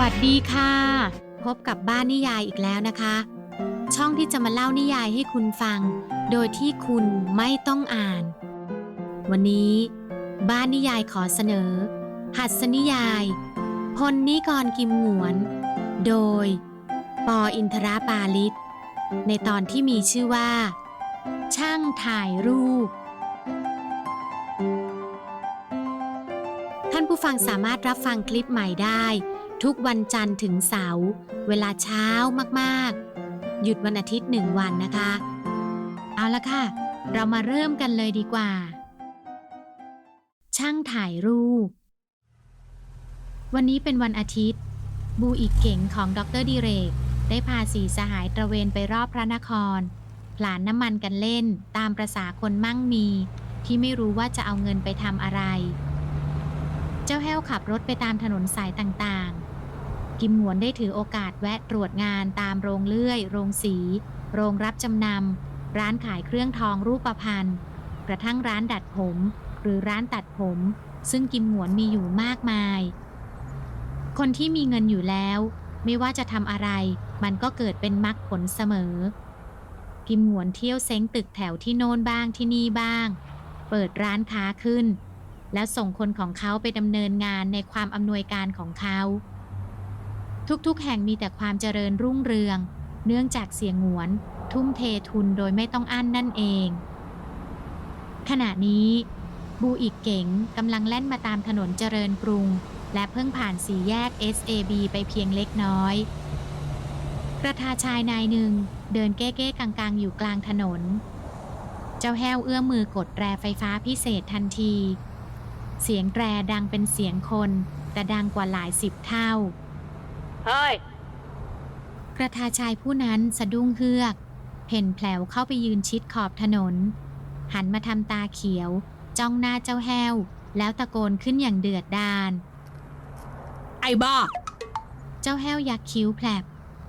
วัสดีค่ะ พบกับบ้านนิยายอีกแล้วนะคะ ช่องที่จะมาเล่านิยายให้คุณฟัง โดยที่คุณไม่ต้องอ่าน วันนี้ บ้านนิยายขอเสนอ หัสนิยาย พลนิกรกิมหงวน โดย ปออินทราปาลิศในตอนที่มีชื่อว่า ช่างถ่ายรูปท่านผู้ฟังสามารถรับฟังคลิปใหม่ได้ ทุกวันจันทร์ถึงเสาร์เวลาเช้ามากๆ หยุดวันอาทิตย์หนึ่งวันนะคะ เอาละค่ะ เรามาเริ่มกันเลยดีกว่า ช่างถ่ายรูป วันนี้เป็นวันอาทิตย์ บูอีกเก่งของดรดิเรก ได้พาสีสหายตระเวนไปรอบพระนครผลานน้ำมันกันเล่นตามประษาคนมั่งมี ที่ไม่รู้ว่าจะเอาเงินไปทำอะไร เจ้าแห้วขับรถไปตามถนนสายต่างๆ กิมหวนได้ถือโอกาสแวะตรวจงานตามโรงเลื่อย โรงสี โรงรับจำนำ ร้านขายเครื่องทองรูปพรรณ กระทั่งร้านดัดผม หรือร้านตัดผม ซึ่งกิมหวนมีอยู่มากมาย คนที่มีเงินอยู่แล้ว ไม่ว่าจะทำอะไร มันก็เกิดเป็นมรรคผลเสมอ กิมหวนเที่ยวเซ้งตึกแถวที่โน่นบ้างที่นี่บ้าง เปิดร้านค้าขึ้น แล้วส่งคนของเขาไปดำเนินงานในความอำนวยการของเขา ทุกๆ แห่งมีแต่ความเจริญรุ่งเรือง เนื่องจากเสียงหวน ทุ่มเททุนโดยไม่ต้องอั้นนั่นเอง ขณะนี้ บูอีกเก๋งกำลังแล่นมาตามถนนเจริญกรุง และเพิ่งผ่านสี่แยก SAB ไปเพียงเล็กน้อย กระทาชายนายหนึ่ง เดินเก้ๆกังๆ อยู่กลางถนน เจ้าแห้วเอื้อมมือกดแตรไฟฟ้าพิเศษทันที เสียงแตรดังเป็นเสียงคน แต่ดังกว่าหลายสิบเท่า เฮ้ย กระทาชายผู้นั้นสะดุ้งเฮือก เพ่นแผลวเข้าไปยืนชิดขอบถนน หันมาทำตาเขียว จ้องหน้าเจ้าแห้ว แล้วตะโกนขึ้นอย่างเดือดดาล ไอ้บ้า เจ้าแห้วยักคิ้วแผลบ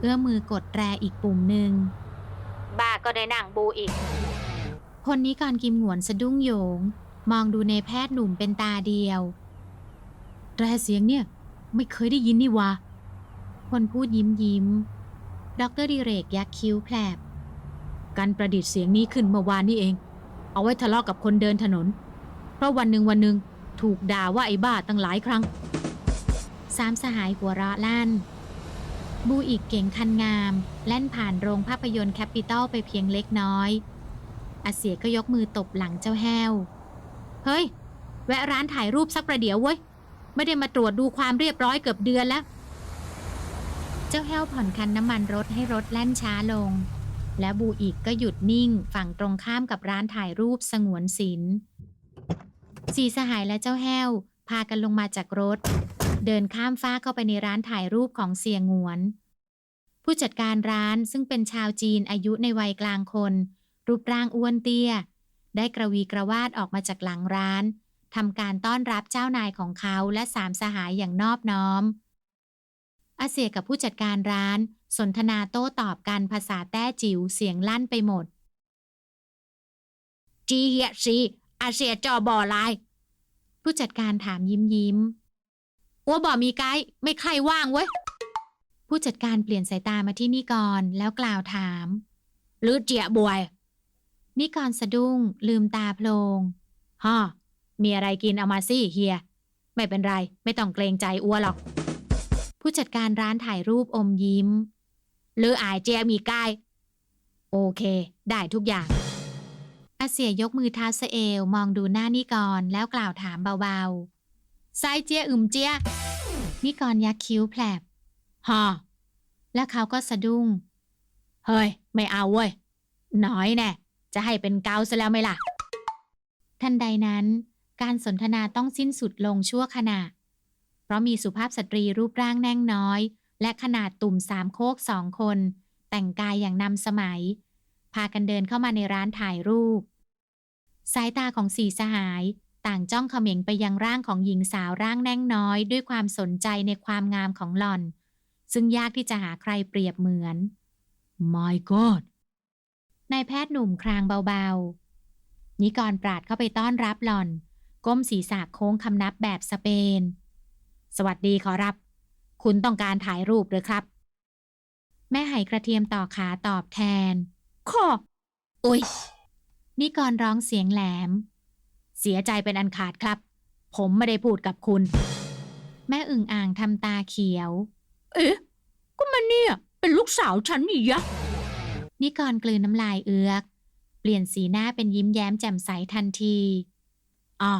เอื้อมมือกดแตรอีกปุ่มหนึ่ง บ้าก็ได้นั่งบูอีก คนนี้ก่อนกิมหงวนสะดุ้งโยง มองดูในแพทย์หนุ่มเป็นตาเดียว แตรเสียงเนี่ย ไม่เคยได้ยินนี่วะ คนพูดยิ้มยิ้ม ดรดิเรกยักคิ้วแผลบการประดิษฐ์เสียงนี้ขึ้นเมื่อวานนี่เอง เอาไว้ทะเลาะกับคนเดินถนน เพราะวันหนึ่งวันหนึ่งถูกด่าว่าไอ้บ้าตั้งหลายครั้ง สามสหายหัวเราะลั่น บูอีกเก่งคันงาม แล่นผ่านโรงภาพยนตร์แคปิตอลไปเพียงเล็กน้อย อาเสียก็ยกมือตบหลังเจ้าแห้ว เฮ้ย แวะร้านถ่ายรูปสักประเดี๋ยวเว้ย ไม่ได้มาตรวจดูความเรียบร้อยเกือบเดือนแล้ว เจ้าแห้วผ่อนคันน้ำมันรถให้รถแล่นช้าลง แล้วบูอีกก็หยุดนิ่งฝั่งตรงข้ามกับร้านถ่ายรูปสงวนศิลป์สีสหายและเจ้าแห้ว พากันลงมาจากรถ เดินข้ามฟ้าเข้าไปในร้านถ่ายรูปของเสียงวน ผู้จัดการร้านซึ่งเป็นชาวจีนอายุในวัยกลางคน รูปร่างอ้วนเตี้ย ได้กระวีกระวาดออกมาจากหลังร้านทำการต้อนรับเจ้านายของเขาและสามสหายอย่างนอบน้อม เซียกับผู้จัดการร้าน สนทนาโต้ตอบกันภาษาแต้จิ๋วเสียงลั่นไปหมด จีเฮียซีอาเซียจอบ่อลาย ผู้จัดการถามยิ้มยิ้มอัวบ่มีไกด์ไม่ใครว่างเว้ย ผู้จัดการเปลี่ยนสายตามาที่นิกรแล้วกล่าวถามหรือเจียบวย นิกรสะดุ้ง ลืมตาโพลงฮ่อมีอะไรกินเอามาสิเฮีย ไม่เป็นไร ไม่ต้องเกรงใจอัวหรอก ผู้จัดการร้านถ่ายรูปอมยิ้ม หรืออายเจียมีกด์โอเค ได้ทุกอย่าง อาเสียยกมือท้าสเอวมองดูหน้านิกรแล้วกล่าวถามเบาไซเจียอึมเจีย นิกรยักคิ้วแผลบฮอและเขาก็สะดุ้ง เฮ้ย ไม่เอาเว้ย น้อยแน่ จะให้เป็นเกาซะแล้วไหมล่ะ ทันใดนั้น การสนทนาต้องสิ้นสุดลงชั่วขณะ เพราะมีสุภาพสตรีรูปร่างแน่งน้อย และขนาดตุ่มสามโคกสองคน แต่งกายอย่างนำสมัย พากันเดินเข้ามาในร้านถ่ายรูป สายตาของสี่สหาย ต่างจ้องเขม็งไปยังร่างของหญิงสาวร่างแน่งน้อย ด้วยความสนใจในความงามของหล่อน ซึ่งยากที่จะหาใครเปรียบเหมือน My God นายแพทย์หนุ่มครางเบาๆ นิกรปราดเข้าไปต้อนรับหล่อน ก้มศีรษะโค้งคำนับแบบสเปน สวัสดีขอรับ คุณต้องการถ่ายรูปหรือครับ แม่ไหกระเทียมต่อขาตอบแทนข้ออุ๊ยนิกรร้องเสียงแหลม เสียใจเป็นอันขาดครับ ผมไม่ได้พูดกับคุณ แม่อึ่งอ่างทำตาเขียว เอ๊ะก็มันเนี่ย เป็นลูกสาวฉันนี่ยะนิกรกลืนน้ำลายเอือกเปลี่ยนสีหน้าเป็นยิ้มแย้มแจ่มใสทันทีอ๋อ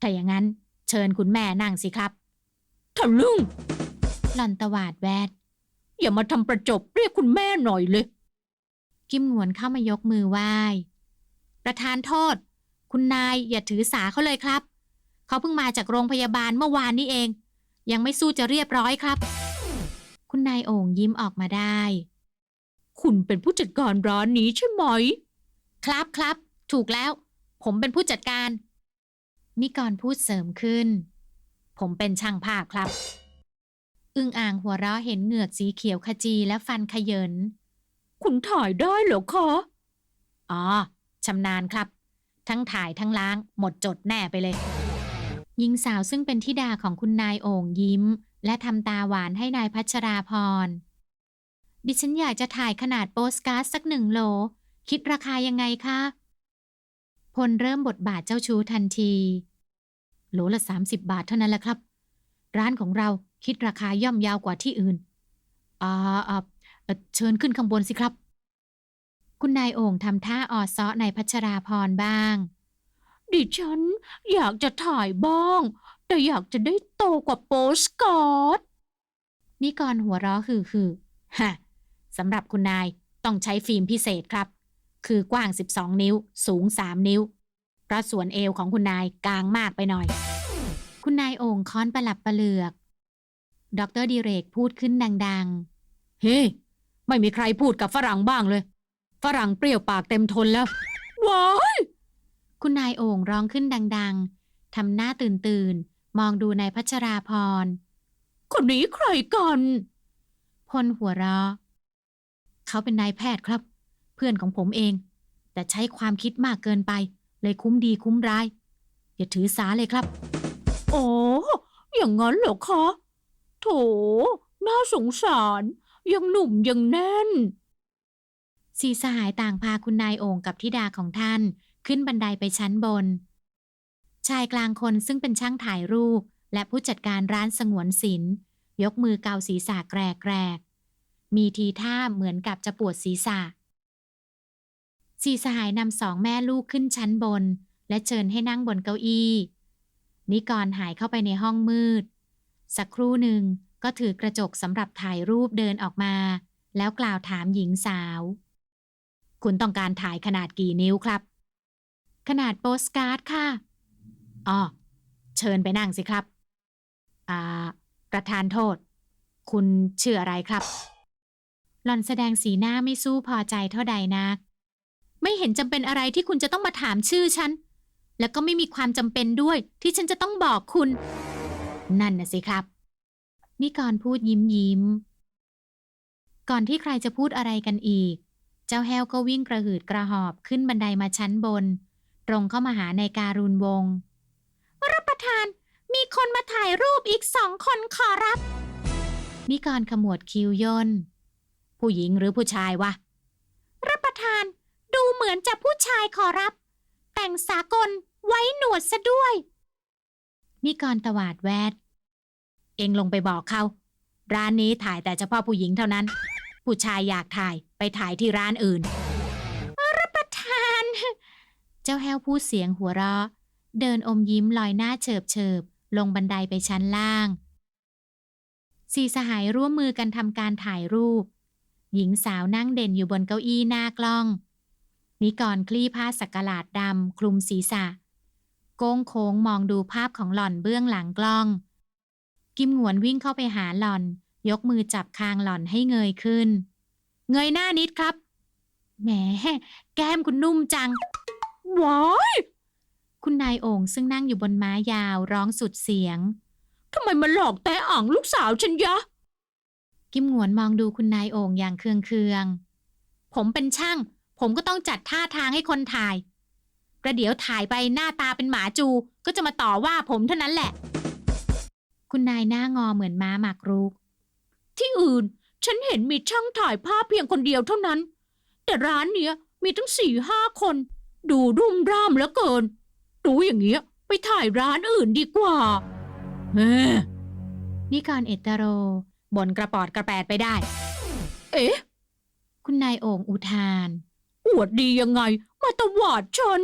ถ้าอย่างนั้น เชิญคุณแม่นั่งสิครับ ทะลึ่งหล่อนตวาดแวด อย่ามาทำประจบเรียกคุณแม่หน่อยเลย กิมหงวนเข้ามายกมือไหว้ ประธานโทษ คุณนายอย่าถือสาเขาเลยครับ เขาเพิ่งมาจากโรงพยาบาลเมื่อวานนี้เอง ยังไม่สู้จะเรียบร้อยครับ คุณนายโอ่งยิ้มออกมาได้ คุณเป็นผู้จัดการร้านนี้ใช่ไหม ครับครับ ถูกแล้ว ผมเป็นผู้จัดการ นิกรพูดเสริมขึ้น ผมเป็นช่างภาพครับ อึ่งอ่างหัวเราะเห็นเหงือกสีเขียวขจีและฟันขยิน คุณถ่ายได้เหรอคะ อ๋อชำนาญครับ ทั้งถ่ายทั้งล้าง หมดจดแน่ไปเลย หญิงสาวซึ่งเป็นธิดาของคุณนายโอ่งยิ้ม และทำตาหวานให้นายพัชราพร ดิฉันอยากจะถ่ายขนาดโปสการ์ดสักหนึ่งโล คิดราคายังไงคะพลเริ่มบทบาทเจ้าชู้ทันที โหลละ 30 บาทเท่านั้นแหละครับ ร้านของเราคิดราคาย่อมยาวกว่าที่อื่น อ่าอ่าเอเชิญขึ้นข้างบนสิครับ คุณนายโอ่งทำท่าออซ้อนายพัชราพรบ้าง ดิฉันอยากจะถ่ายบ้าง แต่อยากจะได้โตกว่าโปสการ์ดนิกรหัวเราะคือคือฮะสำหรับคุณนายต้องใช้ฟิล์มพิเศษครับ คือกว้าง 12 นิ้ว สูง 3 นิ้ว เพราะส่วนเอวของคุณนายกลางมากไปหน่อย คุณนายโอ่งค้อนประหลับประเหลือก ดรดิเรกพูดขึ้นดังเฮ้ไม่มีใครพูดกับฝรั่งบ้างเลย ฝรั่งเปรี้ยวปากเต็มทนแล้ว ว้ายคุณนายโอ่งร้องขึ้นดังๆ ทำหน้าตื่นตื่นๆมองดูนายพัชราพร คนนี้ใครกันพลหัวเราะ เขาเป็นนายแพทย์ครับ เพื่อนของผมเอง แต่ใช้ความคิดมากเกินไป เลยคุ้มดีคุ้มร้าย อย่าถือสาเลยครับ โอ้อย่างนั้นเหรอคะโถ น่าสงสาร ยังหนุ่มยังแน่น สีสหายต่างพาคุณนายโอ่งกับธิดาของท่านขึ้นบันไดไปชั้นบน ชายกลางคนซึ่งเป็นช่างถ่ายรูป และผู้จัดการร้านสงวนศิลป์ยกมือเกาศีรษะแกรกแกรกๆมีทีท่าเหมือนกับจะปวดศีรษะ สีสหายนำสองแม่ลูกขึ้นชั้นบน และเชิญให้นั่งบนเก้าอี้นิกรหายเข้าไปในห้องมืด สักครู่หนึ่งก็ถือกระจกสำหรับถ่ายรูปเดินออกมา แล้วกล่าวถามหญิงสาว คุณต้องการถ่ายขนาดกี่นิ้วครับ ขนาดโปสการ์ดค่ะอ๋อเชิญไปนั่งสิครับ อ่า ประธานโทษ คุณชื่ออะไรครับ หล่อนแสดงสีหน้าไม่สู้พอใจเท่าใดนัก ไม่เห็นจำเป็นอะไรที่คุณจะต้องมาถามชื่อฉัน แล้วก็ไม่มีความจำเป็นด้วยที่ฉันจะต้องบอกคุณ นั่นน่ะสิครับ นิกรพูดยิ้มยิ้ม ก่อนที่ใครจะพูดอะไรกันอีก เจ้าแห้วก็วิ่งกระหืดกระหอบขึ้นบันไดมาชั้นบน ตรงเข้ามาหาในายการุณวงรับประทาน มีคนมาถ่ายรูปอีกสองคนขอรับ นิกรขมวดคิ้วย่น ผู้หญิงหรือผู้ชายวะ รับประทาน ดูเหมือนจะผู้ชายขอรับ แต่งสากลไว้หนวดซะด้วย นิกรตวาดแวด เองลงไปบอกเขา ร้านนี้ถ่ายแต่เฉพาะผู้หญิงเท่านั้น ผู้ชายอยากถ่ายไปถ่ายที่ร้านอื่นประธาน เจ้าแห้วพูดเสียงหัวเราะ เดินอมยิ้มลอยหน้าเฉิบเฉิบลงบันไดไปชั้นล่าง สี่สหายร่วมมือกันทำการถ่ายรูป หญิงสาวนั่งเด่นอยู่บนเก้าอี้หน้ากล้อง นิกรคลี่ผ้าสักกะหลาดดำคลุมศีรษะ โก้งโค้งมองดูภาพของหล่อนเบื้องหลังกล้อง กิมหวนวิ่งเข้าไปหาหล่อน ยกมือจับคางหล่อนให้เงยขึ้น เงยหน้านิดครับ แหม แก้มคุณนุ่มจังว้ายคุณนายโอ่งซึ่งนั่งอยู่บนม้ายาวร้องสุดเสียงทำไมมาหลอกแต่อ่างลูกสาวฉันยะ กิมหวนมองดูคุณนายโอ่งอย่างเคืองเคือง ผมเป็นช่าง ผมก็ต้องจัดท่าทางให้คนถ่ายประเดี๋ยวถ่ายไปหน้าตาเป็นหมาจูก็จะมาต่อว่าผมเท่านั้นแหละ คุณนายหน้างอเหมือนม้าหมากรุก ที่อื่นฉันเห็นมีช่างถ่ายภาพเพียงคนเดียวเท่านั้น แต่ร้านเนี้ยมีทั้งสี่ห้าคน ดูรุ่มร่ามเหลือเกินรู้อย่างเงี้ย ไปถ่ายร้านอื่นดีกว่าเฮ้นิกรเอตโรบ่นกระปอดกระแปดไปได้ เอ๊ะ คุณนายโอ่งอุทาน อวดดียังไง มาตวาดฉัน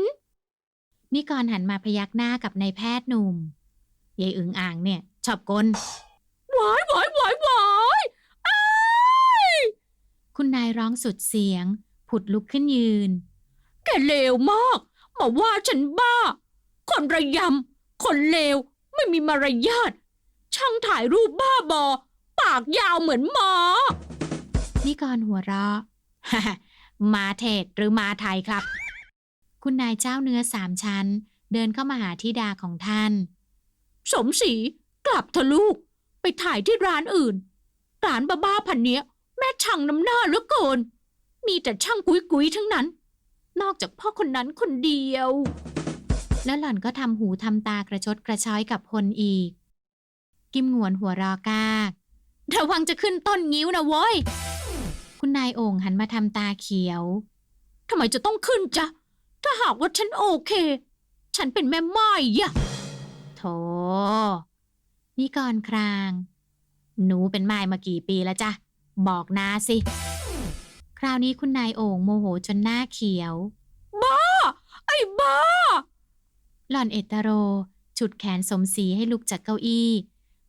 นิกรหันมาพยักหน้ากับนายแพทย์หนุ่มยายอึงอ่างเนี่ย ชอบกลหวายวายวายวายอ้ายคุณนายร้องสุดเสียง ผุดลุกขึ้นยืน แกเลวมาก มาว่าฉันบ้า คนระยำ คนเลว ไม่มีมารยาท ช่างถ่ายรูปบ้าบอ ปากยาวเหมือนหมานิกรหัวเราะ มาเทศหรือมาไทยครับ คุณนายเจ้าเนื้อสามชั้น เดินเข้ามาหาธิดาของท่าน สมศรีกลับเถอะลูก ไปถ่ายที่ร้านอื่น ร้านบ้าๆพันเนี้ย แม่ช่างน้ำหน้าเหลือเกิน มีแต่ช่างกุยๆทั้งนั้น นอกจากพ่อคนนั้นคนเดียว แล้วหล่อนก็ทำหูทำตากระชดกระช้อยกับพลอีก กิมหงวนหัวเรอกากระวังจะขึ้นต้นงิ้วนะโว้ย คุณนายโอ่งหันมาทำตาเขียว ทำไมจะต้องขึ้นจ๊ะ ถ้าหากว่าฉันโอเค ฉันเป็นแม่ไม้ยะโถนี่ก่อนคราง หนูเป็นไม้มากี่ปีแล้วจ๊ะ บอกนาสิ คราวนี้คุณนายโอ่งโมโหจนหน้าเขียว บ้า ไอ้บ้า หล่อนเอตโร ฉุดแขนสมศรีให้ลุกจากเก้าอี้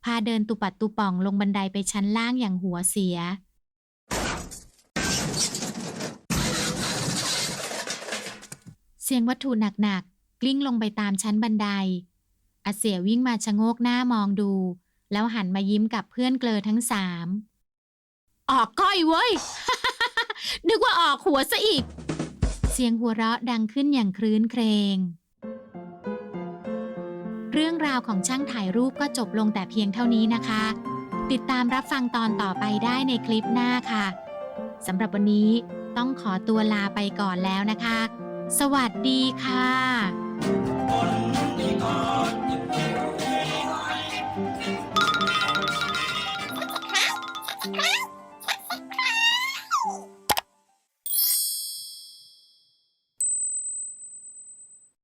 พาเดินตุปัดตุป่องลงบันไดไปชั้นล่างอย่างหัวเสีย เสียงวัตถุหนักๆ กลิ้งลงไปตามชั้นบันได อาเสียวิ่งมาชะโงกหน้ามองดู แล้วหันมายิ้มกับเพื่อนเกลอทั้งสาม ออกก้อยเว้ย นึกว่าออกหัวซะอีก เสียงหัวเราะดังขึ้นอย่างครื้นเครง เรื่องราวของช่างถ่ายรูปก็จบลงแต่เพียงเท่านี้นะคะ ติดตามรับฟังตอนต่อไปได้ในคลิปหน้าค่ะสำหรับวันนี้ต้องขอตัวลาไปก่อนแล้วนะคะ สวัสดีค่ะ